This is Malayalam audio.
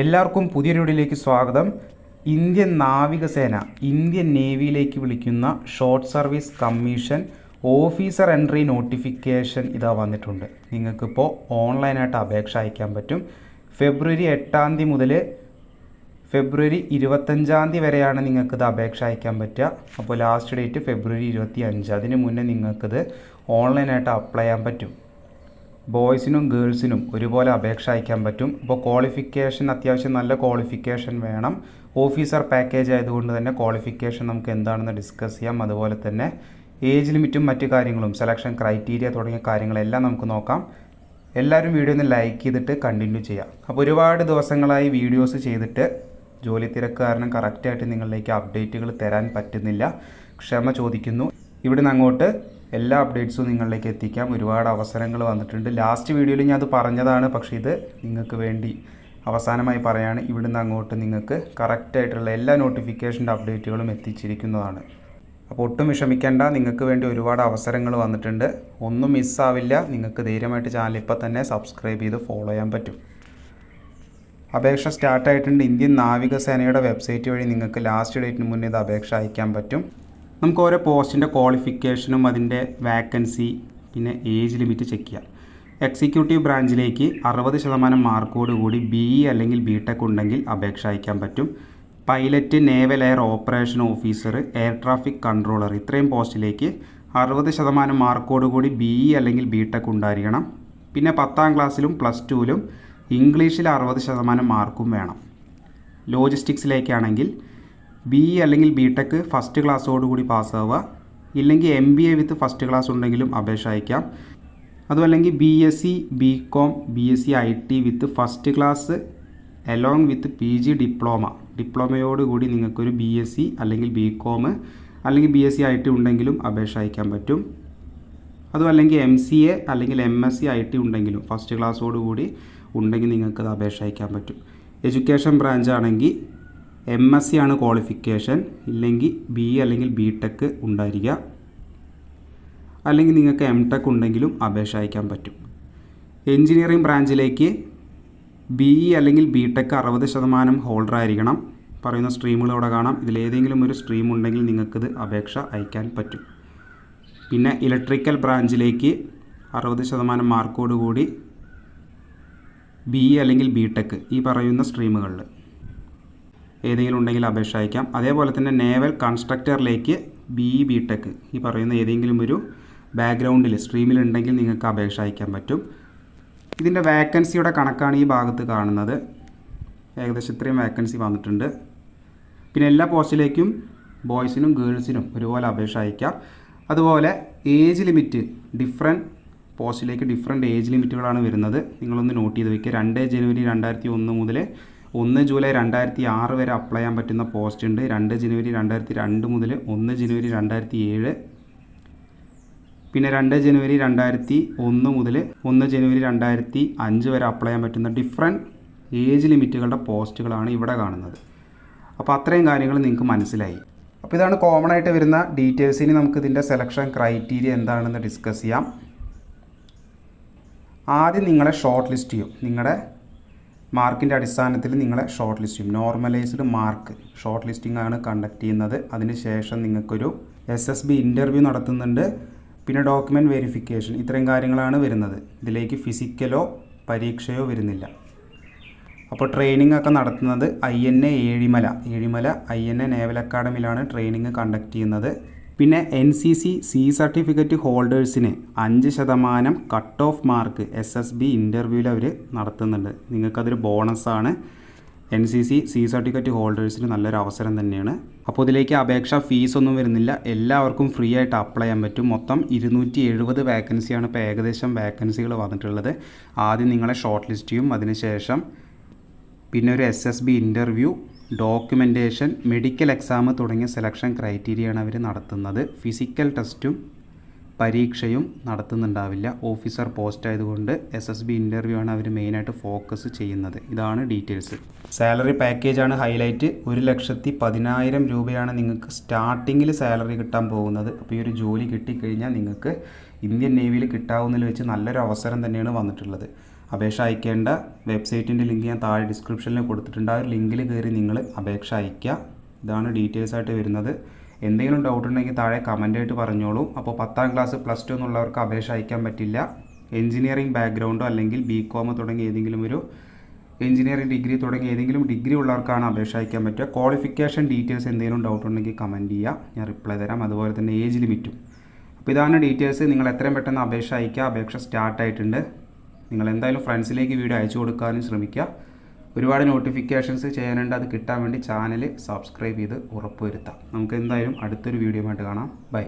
എല്ലാവർക്കും പുതിയ വീഡിയോയിലേക്ക് സ്വാഗതം. ഇന്ത്യൻ നാവികസേന ഇന്ത്യൻ നേവിയിലേക്ക് വിളിക്കുന്ന short service commission officer entry notification ഇതാ വന്നിട്ടുണ്ട്. നിങ്ങൾക്കിപ്പോൾ ഓൺലൈനായിട്ട് അപേക്ഷ അയക്കാൻ പറ്റും. ഫെബ്രുവരി എട്ടാം തീയതി മുതൽ ഫെബ്രുവരി ഇരുപത്തഞ്ചാം തീയതി വരെയാണ് നിങ്ങൾക്കിത് അപേക്ഷ അയക്കാൻ പറ്റുക. അപ്പോൾ ലാസ്റ്റ് ഡേറ്റ് ഫെബ്രുവരി ഇരുപത്തി അഞ്ച് അതിന് മുന്നേ നിങ്ങൾക്കിത് ഓൺലൈനായിട്ട് അപ്ലൈ ചെയ്യാൻ പറ്റും. ബോയ്സിനും ഗേൾസിനും ഒരുപോലെ അപേക്ഷ അയക്കാൻ പറ്റും. അപ്പോൾ ക്വാളിഫിക്കേഷൻ അത്യാവശ്യം നല്ല ക്വാളിഫിക്കേഷൻ വേണം. ഓഫീസർ പാക്കേജ് ആയതുകൊണ്ട് തന്നെ ക്വാളിഫിക്കേഷൻ നമുക്ക് എന്താണെന്ന് ഡിസ്കസ് ചെയ്യാം. അതുപോലെ തന്നെ ഏജ് ലിമിറ്റും മറ്റു കാര്യങ്ങളും സെലക്ഷൻ ക്രൈറ്റീരിയ തുടങ്ങിയ കാര്യങ്ങളെല്ലാം നമുക്ക് നോക്കാം. എല്ലാവരും വീഡിയോ ഒന്ന് ലൈക്ക് ചെയ്തിട്ട് കണ്ടിന്യൂ ചെയ്യാം അപ്പോൾ ഒരുപാട് ദിവസങ്ങളായി വീഡിയോസ് ചെയ്തിട്ട് ജോലി തിരക്ക് കാരണം കറക്റ്റായിട്ട് നിങ്ങളിലേക്ക് അപ്ഡേറ്റുകൾ തരാൻ പറ്റുന്നില്ല. ക്ഷമ ചോദിക്കുന്നു. ഇവിടുന്ന് അങ്ങോട്ട് എല്ലാ അപ്ഡേറ്റ്സും നിങ്ങളിലേക്ക് എത്തിക്കാം. ഒരുപാട് അവസരങ്ങൾ വന്നിട്ടുണ്ട്. ലാസ്റ്റ് വീഡിയോയിൽ ഞാൻ അത് പറഞ്ഞതാണ്. പക്ഷേ ഇത് നിങ്ങൾക്ക് വേണ്ടി അവസാനമായി പറയാണ്. ഇവിടുന്ന് അങ്ങോട്ട് നിങ്ങൾക്ക് കറക്റ്റായിട്ടുള്ള എല്ലാ നോട്ടിഫിക്കേഷന്റെ അപ്ഡേറ്റുകളും എത്തിച്ചിരിക്കുന്നതാണ്. അപ്പോൾ ഒട്ടും വിഷമിക്കേണ്ട. നിങ്ങൾക്ക് വേണ്ടി ഒരുപാട് അവസരങ്ങൾ വന്നിട്ടുണ്ട്. ഒന്നും മിസ്സാവില്ല നിങ്ങൾക്ക് ധൈര്യമായിട്ട് ചാനൽ ഇപ്പോൾ തന്നെ സബ്സ്ക്രൈബ് ചെയ്ത് ഫോളോ ചെയ്യാൻ പറ്റും. അപേക്ഷ സ്റ്റാർട്ടായിട്ടുണ്ട് ഇന്ത്യൻ നാവികസേനയുടെ വെബ്സൈറ്റ് വഴി നിങ്ങൾക്ക് ലാസ്റ്റ് ഡേറ്റിന് മുന്നേ ഇത് അപേക്ഷ അയക്കാൻ പറ്റും. നമുക്ക് ഓരോ പോസ്റ്റിന്റെ ക്വാളിഫിക്കേഷനും അതിന്റെ വാക്കൻസി പിന്നെ ഏജ് ലിമിറ്റ് ചെക്ക് ചെയ്യാം. എക്സിക്യൂട്ടീവ് ബ്രാഞ്ചിലേക്ക് അറുപത് ശതമാനം മാർക്കോട് കൂടി ബി ഇ അല്ലെങ്കിൽ ബി ടെക് ഉണ്ടെങ്കിൽ അപേക്ഷ അയക്കാൻ പറ്റും. Pilot naval air operation officer air traffic controller ഇത്രയും പോസ്റ്റിലേക്ക് അറുപത് ശതമാനം മാർക്കോട് കൂടി ബി ഇ അല്ലെങ്കിൽ ബി ടെക് ഉണ്ടായിരിക്കണം. പിന്നെ പത്താം ക്ലാസ്സിലും പ്ലസ് ടുവിലും ഇംഗ്ലീഷിൽ അറുപത് ശതമാനം മാർക്കും വേണം. ലോജിസ്റ്റിക്സിലേക്കാണെങ്കിൽ ബി ഇ അല്ലെങ്കിൽ ബി ടെക് ഫസ്റ്റ് ക്ലാസ്സോടുകൂടി പാസ്സാവുക ഇല്ലെങ്കിൽ M B A with first class ഉണ്ടെങ്കിലും അപേക്ഷ അയക്കാം. അതുമല്ലെങ്കിൽ B S C B com B S C I T with first class along with P G diploma ഡിപ്ലോമയോടുകൂടി നിങ്ങൾക്കൊരു ബി എസ് സി അല്ലെങ്കിൽ ബി കോം അല്ലെങ്കിൽ B S C I T ഉണ്ടെങ്കിലും അപേക്ഷ അയക്കാൻ പറ്റും. അതും അല്ലെങ്കിൽ എം സി എ അല്ലെങ്കിൽ M S C I T ഉണ്ടെങ്കിലും ഫസ്റ്റ് ക്ലാസ്സോടുകൂടി ഉണ്ടെങ്കിൽ നിങ്ങൾക്കത് അപേക്ഷ അയക്കാൻ പറ്റും. എഡ്യൂക്കേഷൻ ബ്രാഞ്ച് ആണെങ്കിൽ എം എസ് സി ആണ് ക്വാളിഫിക്കേഷൻ ഇല്ലെങ്കിൽ ബി അല്ലെങ്കിൽ ബി ടെക് ഉണ്ടായിരിക്കുക അല്ലെങ്കിൽ നിങ്ങൾക്ക് എം ടെക് ഉണ്ടെങ്കിലും അപേക്ഷ അയക്കാൻ പറ്റും. എഞ്ചിനീയറിംഗ് ബ്രാഞ്ചിലേക്ക് ബി ഇ അല്ലെങ്കിൽ ബി ടെക് അറുപത് ശതമാനം ഹോൾഡർ ആയിരിക്കണം. പറയുന്ന സ്ട്രീമുകൾ ഇവിടെ കാണാം. ഇതിലേതെങ്കിലും ഒരു സ്ട്രീം ഉണ്ടെങ്കിൽ നിങ്ങൾക്കിത് അപേക്ഷ അയക്കാൻ പറ്റും. പിന്നെ ഇലക്ട്രിക്കൽ ബ്രാഞ്ചിലേക്ക് അറുപത് ശതമാനം മാർക്കോട് കൂടി ബി ഇ അല്ലെങ്കിൽ ബി ടെക് ഈ പറയുന്ന സ്ട്രീമുകളിൽ ഏതെങ്കിലും ഉണ്ടെങ്കിൽ അപേക്ഷ അയക്കാം. അതേപോലെ തന്നെ നേവൽ കൺസ്ട്രക്ടറിലേക്ക് ബി ഇ ബി ടെക് ഈ പറയുന്ന ഏതെങ്കിലും ഒരു ബാക്ക്ഗ്രൗണ്ടിൽ സ്ട്രീമിൽ ഉണ്ടെങ്കിൽ നിങ്ങൾക്ക് അപേക്ഷ അയക്കാൻ പറ്റും. ഇതിന്റെ വാക്കൻസിയുടെ കണക്കാണ് ഈ ഭാഗത്ത് കാണുന്നത്. ഏകദേശം ഇത്രയും വാക്കൻസി വന്നിട്ടുണ്ട്. പിന്നെ എല്ലാ പോസ്റ്റിലേക്കും ബോയ്സിനും ഗേൾസിനും ഒരുപോലെ അപേക്ഷ അയക്കാം. അതുപോലെ ഏജ് ലിമിറ്റ് ഡിഫറെന്റ് പോസ്റ്റിലേക്ക് ഡിഫറെന്റ് ഏജ് ലിമിറ്റുകളാണ് വരുന്നത്. നിങ്ങളൊന്ന് നോട്ട് ചെയ്ത് വയ്ക്കുക രണ്ട് ജനുവരി രണ്ടായിരത്തി ഒന്ന് മുതൽ ഒന്ന് ജൂലൈ രണ്ടായിരത്തി ആറ് വരെ അപ്ലൈ ചെയ്യാൻ പറ്റുന്ന പോസ്റ്റ് ഉണ്ട്. രണ്ട് ജനുവരി രണ്ടായിരത്തി രണ്ട് മുതൽ ഒന്ന് ജനുവരി രണ്ടായിരത്തി ഏഴ് പിന്നെ രണ്ട് ജനുവരി രണ്ടായിരത്തി ഒന്ന് മുതൽ ഒന്ന് ജനുവരി രണ്ടായിരത്തി അഞ്ച് വരെ അപ്ലൈ ചെയ്യാൻ പറ്റുന്ന ഡിഫറെന്റ് ഏജ് ലിമിറ്റുകളുടെ പോസ്റ്റുകളാണ് ഇവിടെ കാണുന്നത്. അപ്പോൾ അത്രയും കാര്യങ്ങൾ നിങ്ങൾക്ക് മനസ്സിലായി. അപ്പോൾ ഇതാണ് കോമൺ ആയിട്ട് വരുന്ന ഡീറ്റെയിൽസ് ഇനി നമുക്ക് ഇതിന്റെ സെലക്ഷൻ ക്രൈറ്റീരിയ എന്താണെന്ന് ഡിസ്കസ് ചെയ്യാം. ആദ്യം നിങ്ങളെ ഷോർട്ട് ലിസ്റ്റ് ചെയ്യും. നിങ്ങളുടെ മാർക്കിന്റെ അടിസ്ഥാനത്തിൽ നിങ്ങളെ ഷോർട്ട് ലിസ്റ്റ് ചെയ്യും. നോർമലൈസ്ഡ് മാർക്ക് ഷോർട്ട് ലിസ്റ്റിംഗ് ആണ് കണ്ടക്ട് ചെയ്യുന്നത്. അതിനുശേഷം നിങ്ങൾക്കൊരു എസ് എസ് ബി ഇന്റർവ്യൂ നടത്തുന്നുണ്ട്. പിന്നെ ഡോക്യുമെന്റ് വെരിഫിക്കേഷൻ ഇത്രയും കാര്യങ്ങളാണ് വരുന്നത്. ഇതിലേക്ക് ഫിസിക്കലോ പരീക്ഷയോ വരുന്നില്ല. അപ്പോൾ ട്രെയിനിങ് ഒക്കെ നടത്തുന്നത് I N A Ezhimala. Ezhimala I N A naval അക്കാഡമിയിലാണ് training conduct ചെയ്യുന്നത്. പിന്നെ N C C C certificate ഹോൾഡേഴ്സിന് അഞ്ച് ശതമാനം cut off mark S S B ഇന്റർവ്യൂവിൽ അവർ നടത്തുന്നുണ്ട്. നിങ്ങൾക്കതൊരു ബോണസാണ്. N C C C certificate ഹോൾഡേഴ്സിന് നല്ലൊരു അവസരം തന്നെയാണ്. അപ്പോൾ ഇതിലേക്ക് അപേക്ഷ ഫീസൊന്നും വരുന്നില്ല. എല്ലാവർക്കും ഫ്രീ ആയിട്ട് അപ്ലൈ ചെയ്യാൻ പറ്റും. മൊത്തം ഇരുന്നൂറ്റി എഴുപത് വാക്കൻസിയാണ് ഇപ്പോൾ ഏകദേശം വാക്കൻസികൾ വന്നിട്ടുള്ളത്. ആദ്യം നിങ്ങളെ ഷോർട്ട് ലിസ്റ്റ് ചെയ്യും. അതിനുശേഷം പിന്നെ ഒരു S S B interview documentation medical exam തുടങ്ങിയ സെലക്ഷൻ ക്രൈറ്റീരിയയാണ് അവർ നടത്തുന്നത്. ഫിസിക്കൽ ടെസ്റ്റും പരീക്ഷയും നടത്തുന്നുണ്ടാവില്ല. ഓഫീസർ പോസ്റ്റ് ആയതുകൊണ്ട് എസ് എസ് ബി ഇന്റർവ്യൂ ആണ് അവർ മെയിനായിട്ട് ഫോക്കസ് ചെയ്യുന്നത്. ഇതാണ് ഡീറ്റെയിൽസ് സാലറി പാക്കേജാണ് ഹൈലൈറ്റ് ഒരു ലക്ഷത്തി പതിനായിരം രൂപയാണ് നിങ്ങൾക്ക് സ്റ്റാർട്ടിങ്ങിൽ സാലറി കിട്ടാൻ പോകുന്നത്. അപ്പോൾ ഈ ഒരു ജോലി കിട്ടിക്കഴിഞ്ഞാൽ നിങ്ങൾക്ക് ഇന്ത്യൻ നേവിയിൽ കിട്ടാവുന്നതിൽ വെച്ച് നല്ലൊരു അവസരം തന്നെയാണ് വന്നിട്ടുള്ളത്. അപേക്ഷ അയക്കേണ്ട വെബ്സൈറ്റിന്റെ ലിങ്ക് ഞാൻ താഴെ ഡിസ്ക്രിപ്ഷനിൽ കൊടുത്തിട്ടുണ്ട്. ആ ഒരു ലിങ്കിൽ കയറി നിങ്ങൾ അപേക്ഷ അയയ്ക്കുക. ഇതാണ് ഡീറ്റെയിൽസ് ആയിട്ട് വരുന്നത്. എന്തെങ്കിലും ഡൗട്ട് ഉണ്ടെങ്കിൽ താഴെ കമന്റായിട്ട് പറഞ്ഞോളൂ. അപ്പോൾ പത്താം ക്ലാസ് പ്ലസ് ടു എന്നുള്ളവർക്ക് അപേക്ഷ അയക്കാൻ പറ്റില്ല. എഞ്ചിനീയറിംഗ് ബാക്ക്ഗ്രൗണ്ടോ അല്ലെങ്കിൽ ബി കോം തുടങ്ങിയ ഏതെങ്കിലും ഒരു എഞ്ചിനീയറിംഗ് ഡിഗ്രി തുടങ്ങിയ ഏതെങ്കിലും ഡിഗ്രി ഉള്ളവർക്കാണ് അപേക്ഷ അയക്കാൻ പറ്റുക. ക്വാളിഫിക്കേഷൻ ഡീറ്റെയിൽസ് എന്തെങ്കിലും ഡൗട്ട് ഉണ്ടെങ്കിൽ കമന്റ് ചെയ്യുക. ഞാൻ റിപ്ലൈ തരാം. അതുപോലെ തന്നെ ഏജ് ലിമിറ്റും അപ്പോൾ ഇതാണ് ഡീറ്റെയിൽസ് നിങ്ങൾ എത്രയും പെട്ടെന്ന് അപേക്ഷ അയക്കുക. അപേക്ഷ സ്റ്റാർട്ടായിട്ടുണ്ട് നിങ്ങൾ എന്തായാലും ഫ്രണ്ട്സിലേക്ക് വീഡിയോ അയച്ചു കൊടുക്കാനും ശ്രമിക്കുക. ഒരുപാട് നോട്ടിഫിക്കേഷൻസ് ചെയ്യാനുണ്ട്. അത് കിട്ടാൻ വേണ്ടി ചാനൽ സബ്സ്ക്രൈബ് ചെയ്ത് ഉറപ്പുവരുത്താം. നമുക്ക് എന്തായാലും അടുത്തൊരു വീഡിയോ ആയിട്ട് കാണാം. ബൈ